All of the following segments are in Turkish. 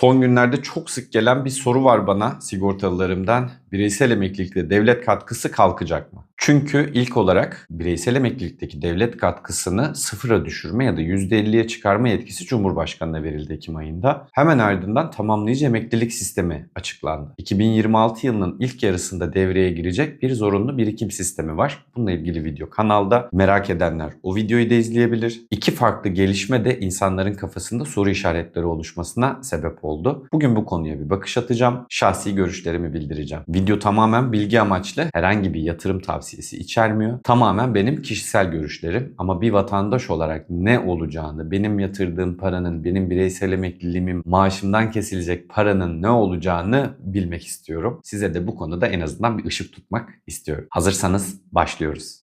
Son günlerde çok sık gelen bir soru var bana sigortalılarımdan. Bireysel emeklilikte devlet katkısı kalkacak mı? Çünkü ilk olarak bireysel emeklilikteki devlet katkısını sıfıra düşürme ya da %50'ye çıkarma yetkisi Cumhurbaşkanı'na verildi Ekim ayında. Hemen ardından tamamlayıcı emeklilik sistemi açıklandı. 2026 yılının ilk yarısında devreye girecek bir zorunlu birikim sistemi var. Bununla ilgili video kanalda. Merak edenler o videoyu da izleyebilir. İki farklı gelişme de insanların kafasında soru işaretleri oluşmasına sebep oldu. Bugün bu konuya bir bakış atacağım. Şahsi görüşlerimi bildireceğim. Video tamamen bilgi amaçlı herhangi bir yatırım tavsiyesi içermiyor. Tamamen benim kişisel görüşlerim ama bir vatandaş olarak ne olacağını, benim yatırdığım paranın, benim bireysel emekliliğimin, maaşımdan kesilecek paranın ne olacağını bilmek istiyorum. Size de bu konuda en azından bir ışık tutmak istiyorum. Hazırsanız başlıyoruz.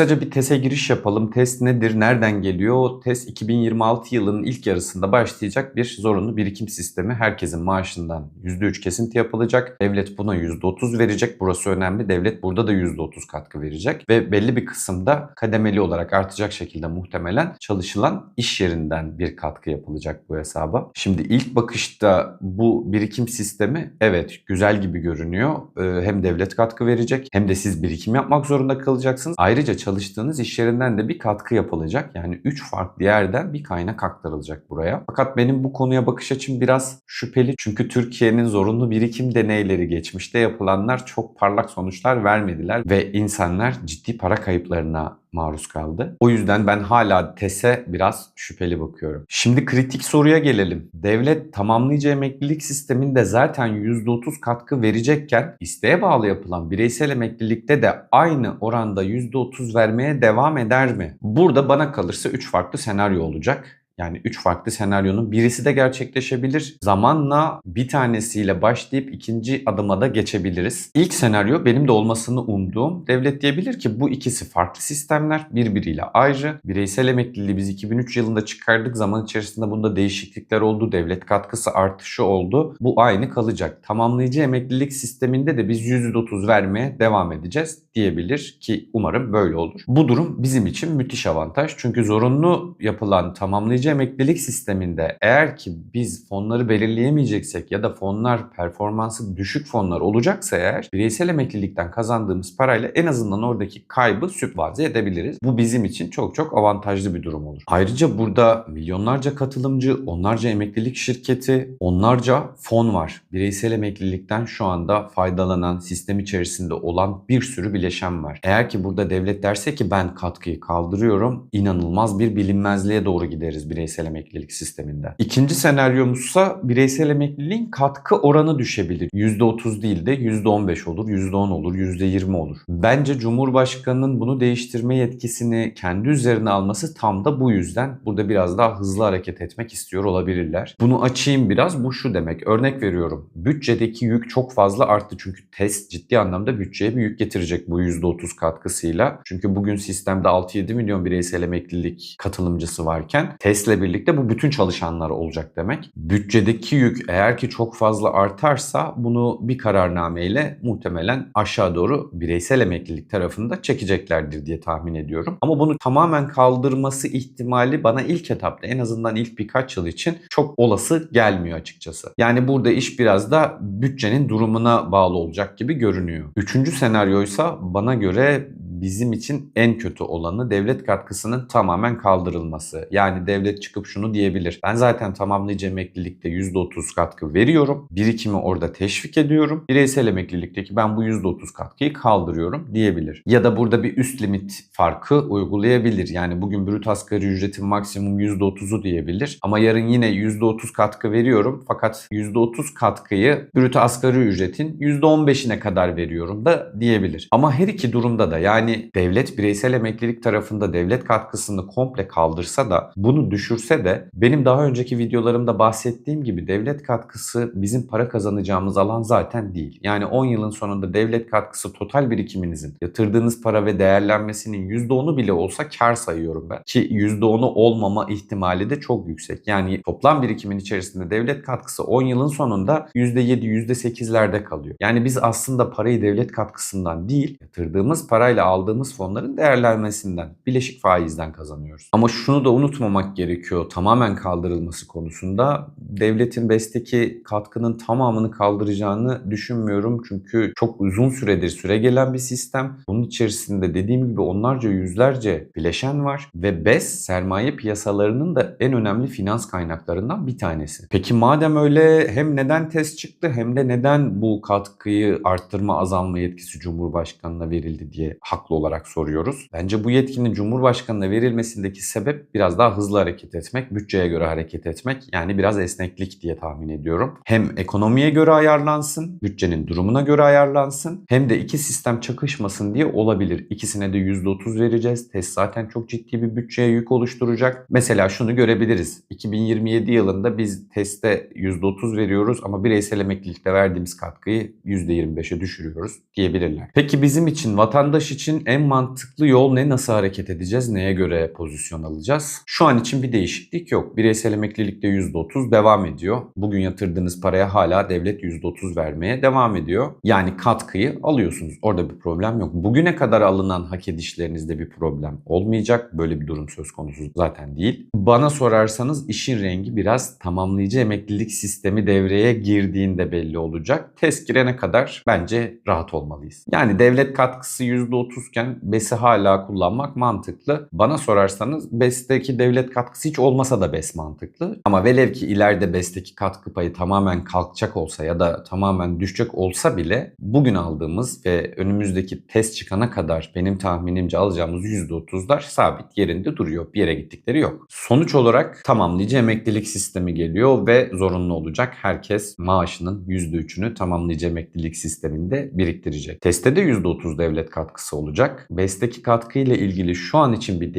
Kısaca bir TES'e giriş yapalım. TES nedir? Nereden geliyor? TES 2026 yılının ilk yarısında başlayacak bir zorunlu birikim sistemi. Herkesin maaşından %3 kesinti yapılacak. Devlet buna %30 verecek. Burası önemli. Devlet burada da %30 katkı verecek. Ve belli bir kısımda kademeli olarak artacak şekilde muhtemelen çalışılan iş yerinden bir katkı yapılacak bu hesaba. Şimdi ilk bakışta bu birikim sistemi evet güzel gibi görünüyor. Ee, Hem devlet katkı verecek hem de siz birikim yapmak zorunda kalacaksınız. Ayrıca çalıştığınız iş yerinden de bir katkı yapılacak. Yani 3 farklı yerden bir kaynak aktarılacak buraya. Fakat benim bu konuya bakış açım biraz şüpheli. Çünkü Türkiye'nin zorunlu birikim deneyleri geçmişte yapılanlar çok parlak sonuçlar vermediler ve insanlar ciddi para kayıplarına maruz kaldı. O yüzden ben hala TES'e biraz şüpheli bakıyorum. Şimdi kritik soruya gelelim. Devlet tamamlayıcı emeklilik sisteminde zaten %30 katkı verecekken isteğe bağlı yapılan bireysel emeklilikte de aynı oranda %30 vermeye devam eder mi? Burada bana kalırsa 3 farklı senaryo olacak. Yani 3 farklı senaryonun birisi de gerçekleşebilir. Zamanla bir tanesiyle başlayıp ikinci adıma da geçebiliriz. İlk senaryo benim de olmasını umduğum. Devlet diyebilir ki bu ikisi farklı sistemler birbiriyle ayrı. Bireysel emekliliği biz 2003 yılında çıkardık. Zaman içerisinde bunda değişiklikler oldu. Devlet katkısı artışı oldu. Bu aynı kalacak. Tamamlayıcı emeklilik sisteminde de biz %30 vermeye devam edeceğiz diyebilir ki umarım böyle olur. Bu durum bizim için müthiş avantaj. Çünkü zorunlu yapılan tamamlayıcı emeklilik sisteminde eğer ki biz fonları belirleyemeyeceksek ya da fonlar performansı düşük fonlar olacaksa eğer bireysel emeklilikten kazandığımız parayla en azından oradaki kaybı sübvanse edebiliriz. Bu bizim için çok çok avantajlı bir durum olur. Ayrıca burada milyonlarca katılımcı, onlarca emeklilik şirketi, onlarca fon var. Bireysel emeklilikten şu anda faydalanan, sistem içerisinde olan bir sürü bileşen var. Eğer ki burada devlet derse ki ben katkıyı kaldırıyorum, inanılmaz bir bilinmezliğe doğru gideriz bireysel emeklilik sisteminde. İkinci senaryomuzsa bireysel emekliliğin katkı oranı düşebilir. %30 değil de %15 olur, %10 olur, %20 olur. Bence Cumhurbaşkanı'nın bunu değiştirme yetkisini kendi üzerine alması tam da bu yüzden. Burada biraz daha hızlı hareket etmek istiyor olabilirler. Bunu açayım biraz. Bu şu demek. Örnek veriyorum. Bütçedeki yük çok fazla arttı. Çünkü test ciddi anlamda bütçeye bir yük getirecek bu %30 katkısıyla. Çünkü bugün sistemde 6-7 milyon bireysel emeklilik katılımcısı varken TES'le birlikte bu bütün çalışanlar olacak demek. Bütçedeki yük eğer ki çok fazla artarsa bunu bir kararnameyle muhtemelen aşağı doğru bireysel emeklilik tarafında çekeceklerdir diye tahmin ediyorum. Ama bunu tamamen kaldırması ihtimali bana ilk etapta en azından ilk birkaç yıl için çok olası gelmiyor açıkçası. Yani burada iş biraz da bütçenin durumuna bağlı olacak gibi görünüyor. Üçüncü senaryoysa bana göre bizim için en kötü olanı devlet katkısının tamamen kaldırılması. Yani devlet çıkıp şunu diyebilir. Ben zaten tamamlayıcı emeklilikte %30 katkı veriyorum. Birikimi orada teşvik ediyorum. Bireysel emeklilikteki ben bu %30 katkıyı kaldırıyorum diyebilir. Ya da burada bir üst limit farkı uygulayabilir. Yani bugün brüt asgari ücretin maksimum %30'u diyebilir. Ama yarın yine %30 katkı veriyorum. Fakat %30 katkıyı brüt asgari ücretin %15'ine kadar veriyorum da diyebilir. Ama her iki durumda da yani devlet bireysel emeklilik tarafında devlet katkısını komple kaldırsa da bunu düşürse de benim daha önceki videolarımda bahsettiğim gibi devlet katkısı bizim para kazanacağımız alan zaten değil. Yani 10 yılın sonunda devlet katkısı total birikiminizin yatırdığınız para ve değerlenmesinin %10'u bile olsa kar sayıyorum ben. Ki %10'u olmama ihtimali de çok yüksek. Yani toplam birikimin içerisinde devlet katkısı 10 yılın sonunda %7, %8'lerde kalıyor. Yani biz aslında parayı devlet katkısından değil yatırdığımız parayla aldığımız aldığımız fonların değerlenmesinden, bileşik faizden kazanıyoruz. Ama şunu da unutmamak gerekiyor. Tamamen kaldırılması konusunda devletin BES'teki katkının tamamını kaldıracağını düşünmüyorum. Çünkü çok uzun süredir süre gelen bir sistem. Bunun içerisinde dediğim gibi onlarca yüzlerce bileşen var ve BES sermaye piyasalarının da en önemli finans kaynaklarından bir tanesi. Peki madem öyle hem neden test çıktı hem de neden bu katkıyı arttırma azalma yetkisi Cumhurbaşkanı'na verildi diye haklı olarak soruyoruz. Bence bu yetkinin Cumhurbaşkanı'na verilmesindeki sebep biraz daha hızlı hareket etmek, bütçeye göre hareket etmek yani biraz esneklik diye tahmin ediyorum. Hem ekonomiye göre ayarlansın, bütçenin durumuna göre ayarlansın hem de iki sistem çakışmasın diye olabilir. İkisine de %30 vereceğiz. Test zaten çok ciddi bir bütçeye yük oluşturacak. Mesela şunu görebiliriz. 2027 yılında biz teste %30 veriyoruz ama bireysel emeklilikte verdiğimiz katkıyı %25'e düşürüyoruz diyebilirler. Peki bizim için, vatandaş için en mantıklı yol ne? Nasıl hareket edeceğiz? Neye göre pozisyon alacağız? Şu an için bir değişiklik yok. Bireysel emeklilikte %30 devam ediyor. Bugün yatırdığınız paraya hala devlet %30 vermeye devam ediyor. Yani katkıyı alıyorsunuz. Orada bir problem yok. Bugüne kadar alınan hak edişlerinizde bir problem olmayacak. Böyle bir durum söz konusu zaten değil. Bana sorarsanız işin rengi biraz tamamlayıcı emeklilik sistemi devreye girdiğinde belli olacak. Test girene kadar bence rahat olmalıyız. Yani devlet katkısı %30 iken BES'i hala kullanmak mantıklı. Bana sorarsanız BES'teki devlet katkısı hiç olmasa da BES mantıklı. Ama velev ki ileride BES'teki katkı payı tamamen kalkacak olsa ya da tamamen düşecek olsa bile bugün aldığımız ve önümüzdeki test çıkana kadar benim tahminimce alacağımız %30'lar sabit yerinde duruyor. Bir yere gittikleri yok. Sonuç olarak tamamlayıcı emeklilik sistemi geliyor ve zorunlu olacak. Herkes maaşının %3'ünü tamamlayıcı emeklilik sisteminde biriktirecek. Teste de %30 devlet katkısı olacak. BES'teki katkı ile ilgili şu an için bir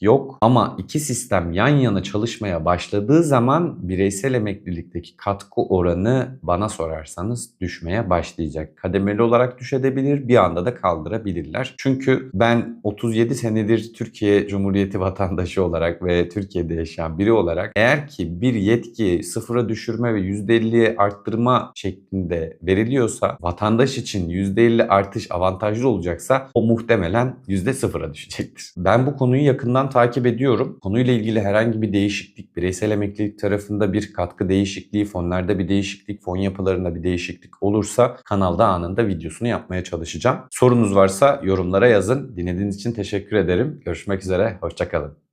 yok ama iki sistem yan yana çalışmaya başladığı zaman bireysel emeklilikteki katkı oranı bana sorarsanız düşmeye başlayacak. Kademeli olarak düşebilir bir anda da kaldırabilirler. Çünkü ben 37 senedir Türkiye Cumhuriyeti vatandaşı olarak ve Türkiye'de yaşayan biri olarak eğer ki bir yetki sıfıra düşürme ve %50'ye arttırma şeklinde veriliyorsa vatandaş için %50 artış avantajlı olacaksa o muhtemelen %0'a düşecektir. Ben bu konuyu yakından takip ediyorum. Konuyla ilgili herhangi bir değişiklik, bireysel emeklilik tarafında bir katkı değişikliği, fonlarda bir değişiklik, fon yapılarında bir değişiklik olursa kanalda anında videosunu yapmaya çalışacağım. Sorunuz varsa yorumlara yazın. Dinlediğiniz için teşekkür ederim. Görüşmek üzere, hoşçakalın.